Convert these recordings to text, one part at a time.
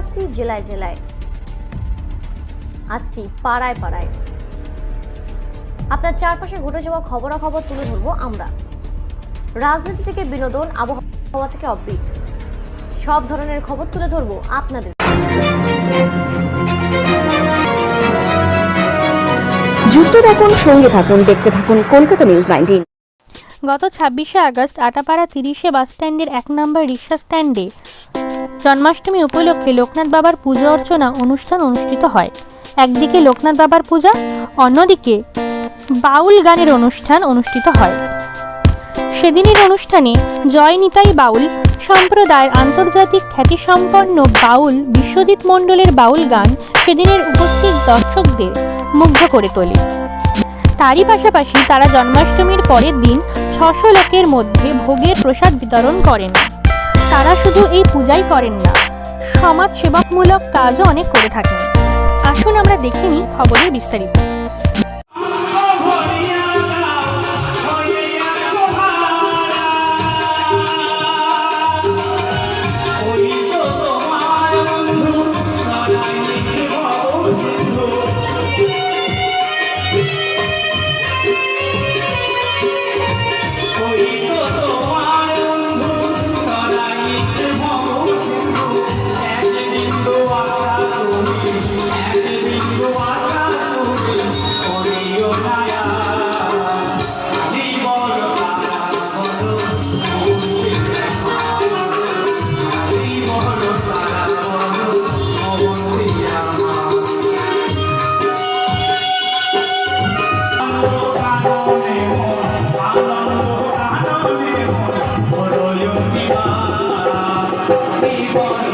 আসছি জেলায় জেলায়। আসছি পাড়ায় পাড়ায়। আপনার চারপাশে ঘটে যাওয়া খবরাখবর তুলে ধরবো আমরা। রাজনীতি থেকে বিনোদন, আবহাওয়া থেকে অববিট সব ধরনের খবর তুলে ধরবো আপনাদের। যুক্ত থাকুন, সঙ্গে থাকুন, দেখতে থাকুন কলকাতা নিউজ নাইনটিন গত ছাব্বিশে আগস্ট আটাপাড়া তিরিশে বাসস্ট্যান্ডের এক নম্বর রিক্সা স্ট্যান্ডে জন্মাষ্টমী উপলক্ষে লোকনাথ বাবার পূজা অর্চনা অনুষ্ঠান অনুষ্ঠিত হয়। একদিকে লোকনাথ বাবার পূজা, অন্যদিকে বাউল গানের অনুষ্ঠান অনুষ্ঠিত হয়। সেদিনের অনুষ্ঠানে জয় নিতাই বাউল, সম্প্রদায়ের আন্তর্জাতিক খ্যাতিসম্পন্ন বাউল বিশ্বজিৎ মণ্ডলের বাউল গান সেদিনের উপস্থিত দর্শকদের মুগ্ধ করে তোলে। তারই পাশাপাশি তারা জন্মাষ্টমীর পরের দিন ছশো লোকের মধ্যে ভোগের প্রসাদ বিতরণ করেন। তারা শুধু এই পূজাই করেন না সমাজ সেবামূলক কাজও অনেক করে থাকেন। আসুন আমরা দেখে নিই খবরের বিস্তারিত।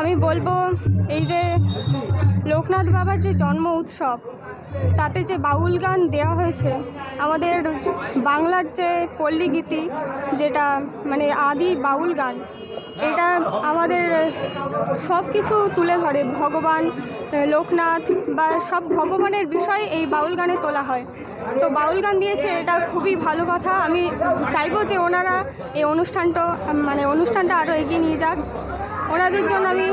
আমি বলব, এই যে লোকনাথ বাবার যে জন্ম উৎসব, তাতে যে বাউল গান দেওয়া হয়েছে, আমাদের বাংলার যে পল্লীগীতি, যেটা মানে আদি বাউল গান এটা আমাদের সব কিছু তুলে ধরে। ভগবান লোকনাথ বা সব ভগবানের বিষয় এই বাউল গানে তোলা হয়। তো বাউল গান দিয়েছে এটা খুবই ভালো কথা। আমি চাইব যে ওনারা এই অনুষ্ঠানটা মানে অনুষ্ঠানটা আরও এগিয়ে নিয়ে যাক। ওনাদের জন্য আমি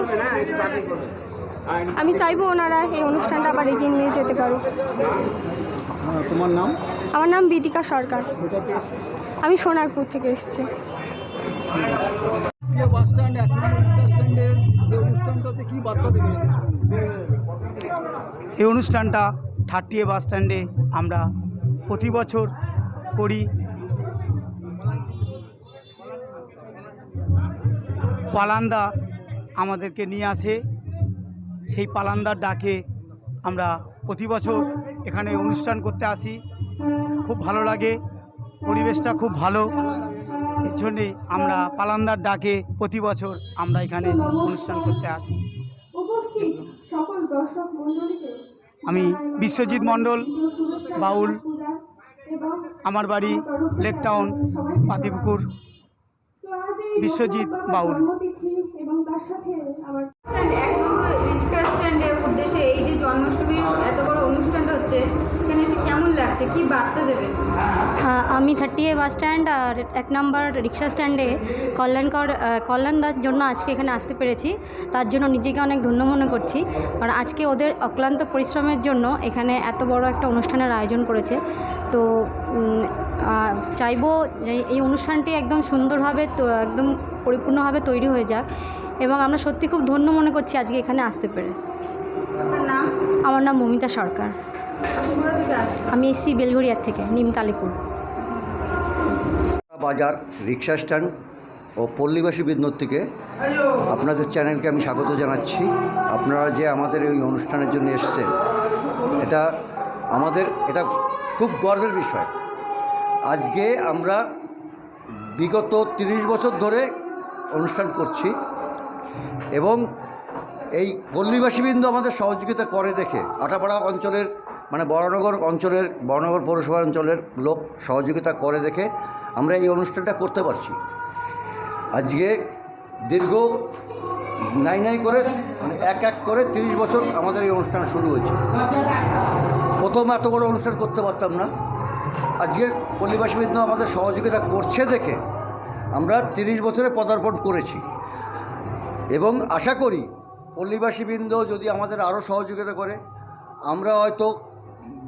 আমি চাইব ওনারা এই অনুষ্ঠানটা আবার এগিয়ে নিয়ে যেতে আহ, তোমার নাম? আমার নাম বিদিকা সরকার। আমি সোনারপুর থেকে এসেছি। বাস স্ট্যান্ড স্ট্যান্ডের যে অনুষ্ঠানটাতে কি বার্তা দেবেন এই অনুষ্ঠানটা থার্টি এ বাস স্ট্যান্ডে আমরা প্রতি বছর করি। পালান্দা আমাদেরকে নিয়ে আসে। সেই পালান্দার ডাকে আমরা প্রতি বছর এখানে অনুষ্ঠান করতে আসি। খুব ভালো লাগে, পরিবেশটা খুব ভালো। এর জন্যে আমরা পালান্দার ডাকে প্রতি বছর আমরা এখানে অনুষ্ঠান করতে আসি। আমি বিশ্বজিৎ মণ্ডল বাউল আমার বাড়ি লেক টাউন পাতিপুকুর বিশ্বজিৎ বাউল। তার সাথে আমার এক নম্বর রিক্সা স্ট্যান্ডের উদ্দেশ্যে এই যে জন্মাষ্টমীর এত বড় অনুষ্ঠানটা হচ্ছে এখানে এসে কেমন লাগছে? কি বার্তা দেবেন হ্যাঁ, আমি থার্টি এ বাস স্ট্যান্ড আর এক নম্বর রিক্সা স্ট্যান্ডে কল্যাণকর আহ, কল্যাণদার জন্য আজকে এখানে আসতে পেরেছি। তার জন্য নিজেকে অনেক ধন্য মনে করছি। কারণ আজকে ওদের অক্লান্ত পরিশ্রমের জন্য এখানে এত বড় একটা অনুষ্ঠানের আয়োজন করেছে। তো চাইব যে এই অনুষ্ঠানটি একদম সুন্দরভাবে তো একদম পরিপূর্ণভাবে তৈরি হয়ে যাক। এবং আমরা সত্যি খুব ধন্য মনে করছি আজকে এখানে আসতে পেরে। আমার নাম মমিতা সরকার। আমি এসছি বেলঘরিয়ার থেকে নিম কালীপুর বাজার রিক্সা স্ট্যান্ড ও পল্লীবাসী বিদ্যুৎ থেকে আপনাদের চ্যানেলকে আমি স্বাগত জানাচ্ছি। আপনারা যে আমাদের এই অনুষ্ঠানের জন্য এসছেন এটা আমাদের এটা খুব গর্বের বিষয়। আজকে আমরা বিগত তিরিশ বছর ধরে অনুষ্ঠান করছি। এবং এই পল্লীবাসীবৃন্দ আমাদের সহযোগিতা করে দেখে আটাপাড়া অঞ্চলের মানে বরানগর অঞ্চলের বরানগর পৌরসভা অঞ্চলের লোক সহযোগিতা করে দেখে আমরা এই অনুষ্ঠানটা করতে পারছি। আজকে দীর্ঘ নাই নাই করে মানে এক এক করে তিরিশ বছর আমাদের এই অনুষ্ঠান শুরু হয়েছে। প্রথম এত বড় অনুষ্ঠান করতে পারতাম না। আজকে পল্লীবাসীবৃন্দ আমাদের সহযোগিতা করছে দেখে আমরা তিরিশ বছরে পদার্পণ করেছি। এবং আশা করি পল্লীবাসীবৃন্দ যদি আমাদের আরও সহযোগিতা করে, আমরা হয়তো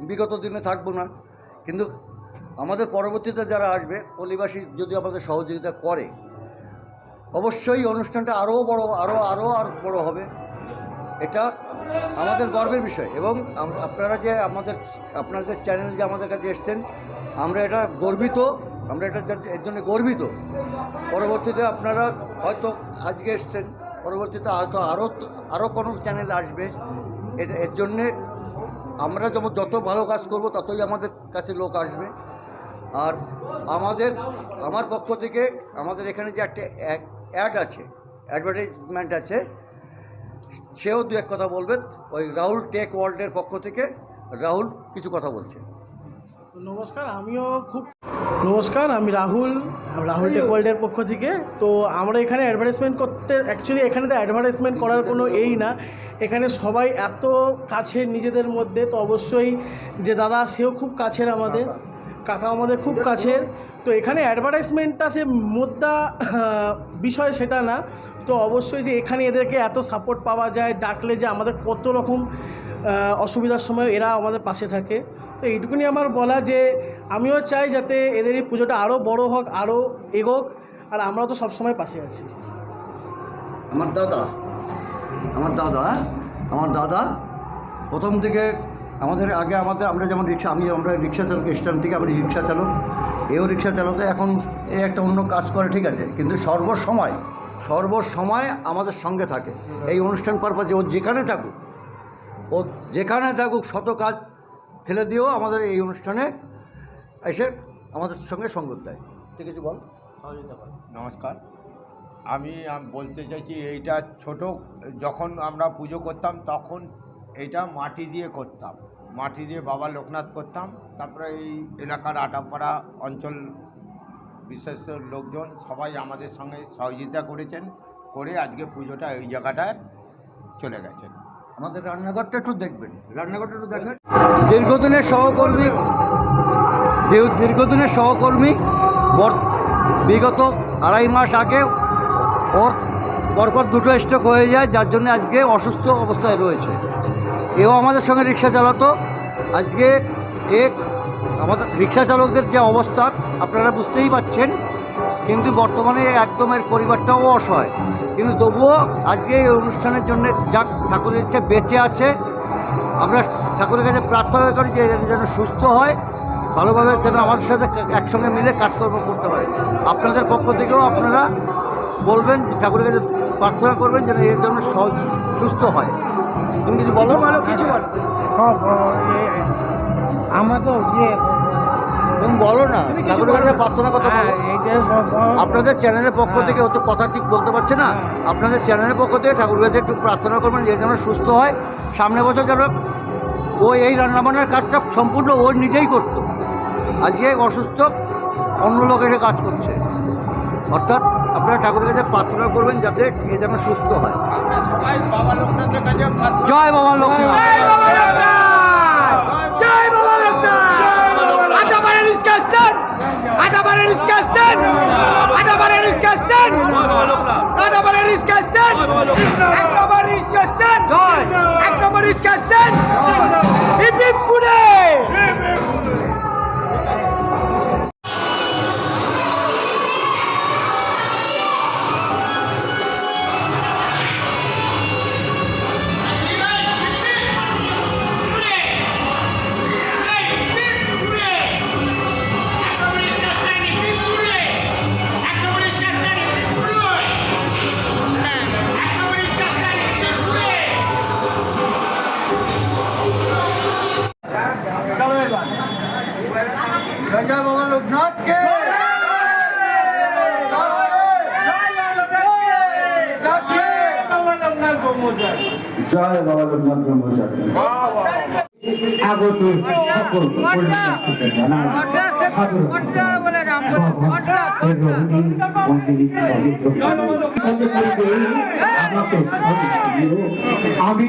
বিগত দিনে থাকব না। কিন্তু আমাদের পরবর্তীতে যারা আসবে, পল্লীবাসী যদি আমাদের সহযোগিতা করে, অবশ্যই অনুষ্ঠানটা আরও বড়, আরও আরও, আর বড় হবে। এটা আমাদের গর্বের বিষয় এবং আপনারা যে আমাদের আপনাদের চ্যানেল যে আমাদের কাছে এসছেন, আমরা এটা গর্বিত, আমরা এটা এর জন্য গর্বিত। পরবর্তীতে আপনারা হয়তো আজকে এসছেন পরবর্তীতে হয়তো আরও আরও কোনো চ্যানেল আসবে। এর জন্যে আমরা যেমন যত ভালো কাজ করব, ততই আমাদের কাছে লোক আসবে। আর আমাদের আমার পক্ষ থেকে আমাদের এখানে যে একটা অ্যাড আছে অ্যাডভার্টাইজমেন্ট আছে, সেও দু এক কথা বলবে। ওই রাহুল টেক ওয়ার্ল্ডের পক্ষ থেকে রাহুল কিছু কথা বলছে। নমস্কার, আমিও খুব নমস্কার আমি রাহুল রাহুল টেক ওয়ার্ল্ডের পক্ষ থেকে। তো আমরা এখানে অ্যাডভার্টাইজমেন্ট করতে অ্যাকচুয়ালি এখানে তো অ্যাডভার্টাইজমেন্ট করার কোনো এই না। এখানে সবাই এত কাছের নিজেদের মধ্যে তো অবশ্যই যে দাদা সেও খুব কাছের আমাদের। কাকা। আমাদের খুব কাছের। তো এখানে অ্যাডভার্টাইজমেন্টটা সে মোদ্দা বিষয় সেটা না। তো অবশ্যই যে এখানে এদেরকে এত সাপোর্ট পাওয়া যায় ডাকলে যে আমাদের কত রকম অসুবিধার সময় এরা আমাদের পাশে থাকে। তো এইটুকুনি আমার বলা যে আমিও চাই যাতে এদের এই পুজোটা আরও বড় হোক আরও এগোক আর আমরা তো সবসময় পাশে আছি। আমার দাদা আমার দাদা আমার দাদা প্রথম থেকে আমাদের আগে আমাদের আমরা যেমন রিক্সা আমি আমরা রিক্সা চালক স্ট্যান্ড থেকে আমি রিক্সা চালক এও রিক্সা চালক এখন এ একটা অন্য কাজ করে ঠিক আছে? কিন্তু সর্বসময় সর্বসময় আমাদের সঙ্গে থাকে। এই অনুষ্ঠান পারপাসে ও যেখানে থাকুক ও যেখানে থাকুক শত কাজ ফেলে দিয়েও আমাদের এই অনুষ্ঠানে এসে আমাদের সঙ্গে সঙ্গত দেয়। ঠিক আছে বল। নমস্কার। আমি বলতে চাইছি এইটা ছোট, যখন আমরা পুজো করতাম তখন এইটা মাটি দিয়ে করতাম। মাটি দিয়ে বাবা লোকনাথ করতাম, তারপরে এই এলাকার আটাপাড়া অঞ্চল বিশেষ লোকজন সবাই আমাদের সঙ্গে সহযোগিতা করেছেন, করে আজকে পুজোটা ওই জায়গাটায় চলে গেছেন আমাদের রান্নাঘরটা একটু দেখবেন। রান্নাঘরটা একটু দেখবেন দীর্ঘদিনের সহকর্মী, দীর্ঘ- দীর্ঘদিনের সহকর্মী বিগত আড়াই মাস আগে ওর পরপর দুটো স্ট্রোক হয়ে যায়, যার জন্য আজকে অসুস্থ অবস্থায় রয়েছে। এও আমাদের সঙ্গে রিক্সা চালাতো। আজকে এ আমাদের রিক্সা চালকদের যে অবস্থা, আপনারা বুঝতেই পাচ্ছেন কিন্তু বর্তমানে একদম এর পরিবারটাও অসহায়। কিন্তু তবুও আজকে এই অনুষ্ঠানের জন্য যাক ঠাকুরের ইচ্ছে বেঁচে আছে আমরা ঠাকুরের কাছে প্রার্থনা করি যে যেন সুস্থ হয় ভালোভাবে যেন আমাদের সাথে একসঙ্গে মিলে কাজকর্ম করতে পারে। আপনাদের পক্ষ থেকেও আপনারা বলবেন যে ঠাকুরের কাছে প্রার্থনা করবেন যেন এর জন্য সহজ সুস্থ হয়। তুমি কিছু বলো? ভালো কিছু বলো। আমরা তো ইয়ে তুমি বলো না। ঠাকুরের কাছে প্রার্থনা কথা বলো। আপনাদের চ্যানেলের পক্ষ থেকে ও তো কথা ঠিক বলতে পারছে না। আপনাদের চ্যানেলের পক্ষ থেকে ঠাকুরের কাছে একটু প্রার্থনা করবেন যে যেন সুস্থ হয়। সামনে বছর যেন ও এই রান্নাবান্নার কাজটা সম্পূর্ণ ও নিজেই করতো। আজকে অসুস্থ অন্য লোক এসে কাজ করছে। অর্থাৎ আপনারা ঠাকুরের কাছে প্রার্থনা করবেন যাতে এ যেন সুস্থ হয়। জয় বাবা Loknath. Atabaran is casted. Atabaran is casted. Atabaran is casted. Atabaran is casted. বাবা লোকনাথকে জয় বাবা লোকনাথ ব্রহ্মচারী আগত সকল আমি